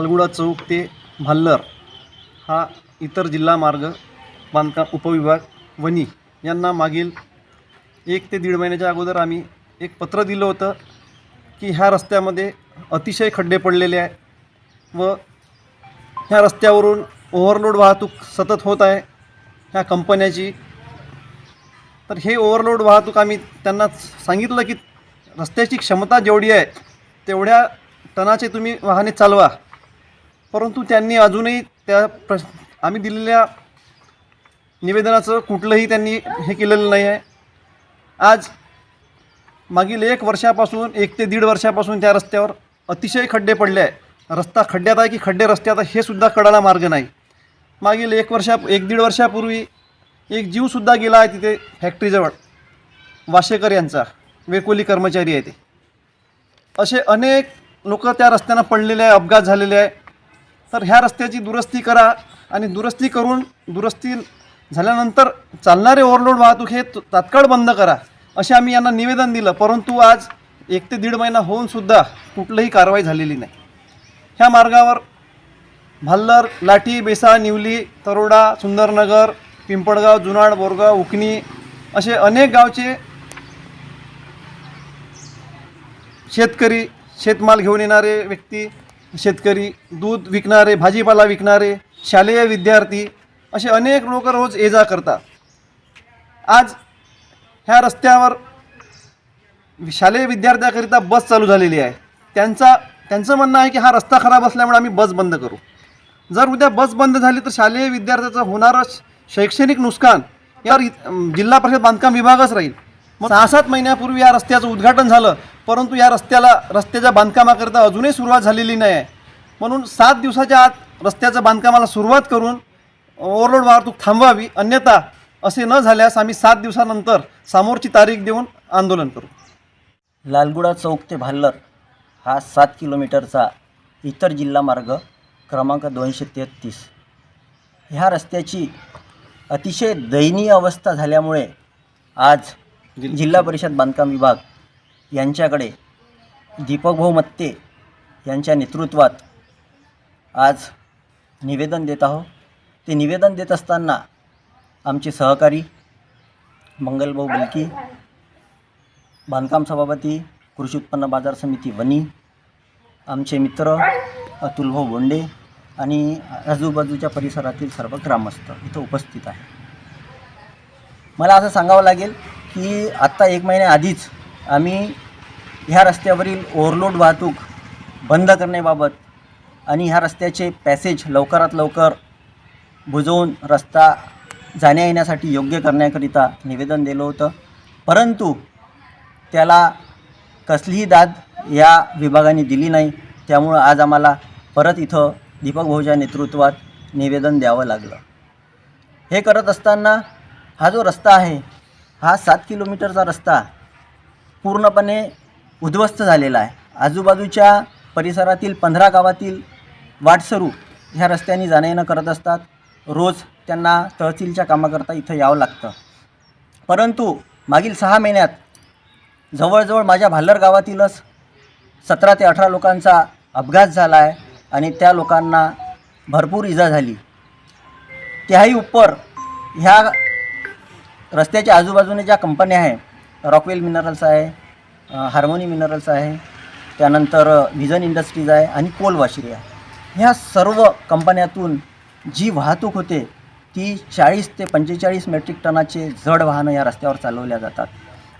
लालगुडा चौक ते भाल्लर हा इतर जिल्हा मार्ग बांधकाम उपविभाग वनी यांना मागील एक ते दीड महिन्याच्या अगोदर आम्ही एक पत्र दिलं होतं की ह्या रस्त्यामध्ये अतिशय खड्डे पडलेले आहे व ह्या रस्त्यावरून ओव्हरलोड वाहतूक सतत होत आहे ह्या कंपन्याची. तर हे ओव्हरलोड वाहतूक आम्ही त्यांना सांगितलं की रस्त्याची क्षमता जेवढी आहे तेवढ्या टनाचे तुम्ही वाहने चालवा. परंतु त्यांनी अजूनही त्या प्र आम्ही दिलेल्या निवेदनाचं कुठलंही त्यांनी हे केलेलं नाही आहे. आज मागील एक वर्षापासून एक ते दीड वर्षापासून त्या रस्त्यावर अतिशय खड्डे पडले आहे रस्ता खड्ड्यात आहे की खड्डे रस्त्यात आहे हे सुद्धा कळायला मार्ग नाही. मागील एक वर्षा एक दीड वर्षापूर्वी एक जीवसुद्धा गेला आहे तिथे फॅक्टरीजवळ. वाशेकर यांचा वेकोली कर्मचारी आहे ते. असे अनेक लोक त्या रस्त्यानं पडलेले आहे अपघात झालेले आहे तर ह्या रस्त्याची दुरुस्ती करा आणि दुरुस्ती करून दुरुस्ती झाल्यानंतर चालणारे ओव्हरलोड वाहतूक हे त- तात्काळ बंद करा असे आम्ही यांना निवेदन दिलं. परंतु आज एक ते दीड महिना होऊनसुद्धा कुठलंही कारवाई झालेली नाही. ह्या मार्गावर भाल्लर लाठी बेसा निवली तरोडा सुंदरनगर पिंपळगाव जुनाड बोरगाव उकणी असे अनेक गावचे शेतकरी शेतमाल घेऊन येणारे व्यक्ती शेतकरी दूध विकणारे भाजीपाला विकणारे शालेय विद्यार्थी असे अनेक लोक रोज ये जा करतात. आज ह्या रस्त्यावर शालेय विद्यार्थ्याकरिता बस चालू झालेली आहे. त्यांचा त्यांचं म्हणणं आहे की हा रस्ता खराब असल्यामुळे आम्ही बस बंद करू. जर उद्या बस बंद झाली तर शालेय विद्यार्थ्याचं होणारं शैक्षणिक नुकसान यावर जिल्हा परिषद बांधकाम विभागच राहील. मग सहा सात महिन्यापूर्वी या रस्त्याचं उद्घाटन झालं. परंतु या रस्त्याला रस्त्याच्या बांधकामाकरिता अजूनही सुरुवात झालेली नाही. आहे म्हणून सात दिवसाच्या आत रस्त्याच्या बांधकामाला सुरुवात करून ओव्हरलोड वाहतूक थांबवावी अन्यथा असे न झाल्यास आम्ही सात दिवसानंतर समोरची तारीख देऊन आंदोलन करू. लालगुडा चौक ते भाल्लर हा सात किलोमीटरचा इतर जिल्हा मार्ग क्रमांक दोनशे तेहत्तीस ह्या रस्त्याची अतिशय दयनीय अवस्था झाल्यामुळे आज जिल्हा परिषद बांधकाम विभाग यांच्याकडे दीपक भाऊ मत्ते यांच्या नेतृत्वात आज निवेदन देत आहो ते निवेदन देत असताना आमचे सहकारी मंगलभाऊ बिलकी बांधकाम सभापती कृषी उत्पन्न बाजार समिती वनी आमचे मित्र अतुलभाऊ बोंडे आणि आजूबाजूच्या परिसरातील सर्व ग्रामस्थ इथं उपस्थित आहे मला असं सांगावं लागेल की आत्ता एक महिन्याआधीच आम्ही ह्या रस्त्यावरील ओव्हरलोड वाहतूक बंद करण्याबाबत आणि ह्या रस्त्याचे पॅसेज लवकरात लवकर बुजवून रस्ता जाण्या येण्यासाठी योग्य करण्याकरिता निवेदन दिलं होतं. परंतु त्याला कसलीही दाद या विभागाने दिली नाही. त्यामुळं आज आम्हाला परत इथं दीपक भाऊच्या नेतृत्वात निवेदन द्यावं लागलं. हे करत असताना हा जो रस्ता आहे हा सात किलोमीटरचा रस्ता पूर्णपणे उद्ध्वस्त झालेला आहे. आजूबाजूच्या परिसरातील पंधरा गावातील वाटसरू ह्या रस्त्याने जाणं येणं करत असतात. रोज त्यांना तहसीलच्या कामाकरता इथं यावं लागतं. परंतु मागील सहा महिन्यात जवळजवळ माझ्या भाल्लर गावातीलच सतरा ते अठरा लोकांचा अपघात झाला आहे आणि त्या लोकांना भरपूर इजा झाली. त्याही उपर ह्या रस्त्याच्या आजूबाजूने ज्या कंपन्या आहे रॉकवेल मिनरल्स आहे हार्मोनी मिनरल्स आहे त्यानंतर व्हिजन इंडस्ट्रीज आहे आणि कोल वाशिरी आहे. ह्या सर्व कंपन्यातून जी वाहतूक होते ती चाळीस ते पंचेचाळीस मेट्रिक टनाचे जड वाहनं या रस्त्यावर चालवल्या जातात.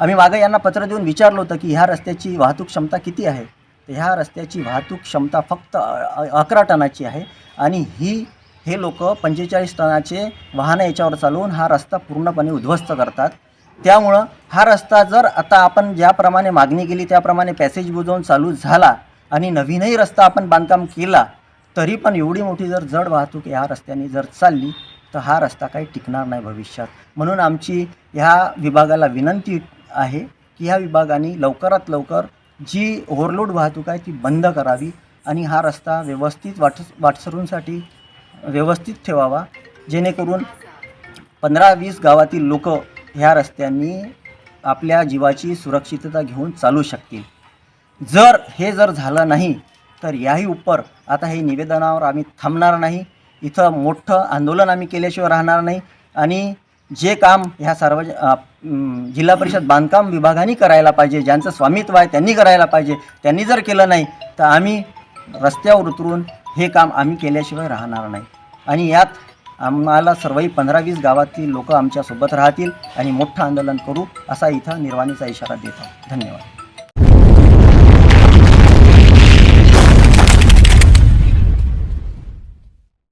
आम्ही मागं यांना पत्र देऊन विचारलं होतं की ह्या रस्त्याची वाहतूक क्षमता किती आहे? तर ह्या रस्त्याची वाहतूक क्षमता फक्त अकरा टनाची आहे आणि ही हे लोक पंचेचाळीस टनाचे वाहनं याच्यावर चालवून हा रस्ता पूर्णपणे उद्ध्वस्त करतात. त्यामुळं हा रस्ता जर आता आपण ज्याप्रमाणे मागणी केली त्याप्रमाणे पॅसेज बुजवून चालू झाला आणि नवीनही रस्ता आपण बांधकाम केला तरी पण एवढी मोठी जर जड वाहतूक ह्या रस्त्याने जर चालली तर हा रस्ता काही टिकणार नाही भविष्यात. म्हणून आमची ह्या विभागाला विनंती आहे की ह्या विभागाने लवकरात लवकर जी ओव्हरलोड वाहतूक आहे ती बंद करावी आणि हा रस्ता व्यवस्थित वाट वाटसरूंसाठी व्यवस्थित ठेवावा जेणेकरून पंधरा वीस गावातील लोक ह्या रस्त्यांनी आपल्या जीवाची सुरक्षितता घेऊन चालू शकतील. जर हे जर झालं नाही तर याही उपर आता हे निवेदनावर आम्ही थांबणार नाही. इथं मोठं आंदोलन आम्ही केल्याशिवाय राहणार नाही. आणि जे काम ह्या सार्वज जिल्हा परिषद बांधकाम विभागाने करायला पाहिजे ज्यांचं स्वामित्व आहे त्यांनी करायला पाहिजे त्यांनी जर केलं नाही तर आम्ही रस्त्यावर उतरून हे काम आम्ही केल्याशिवाय राहणार नाही. आणि यात आम्हाला सर्वही पंधरा वीस गावातील लोक आमच्यासोबत राहतील आणि मोठं आंदोलन करू असा इथं निर्वाणीचा इशारा देतो धन्यवाद.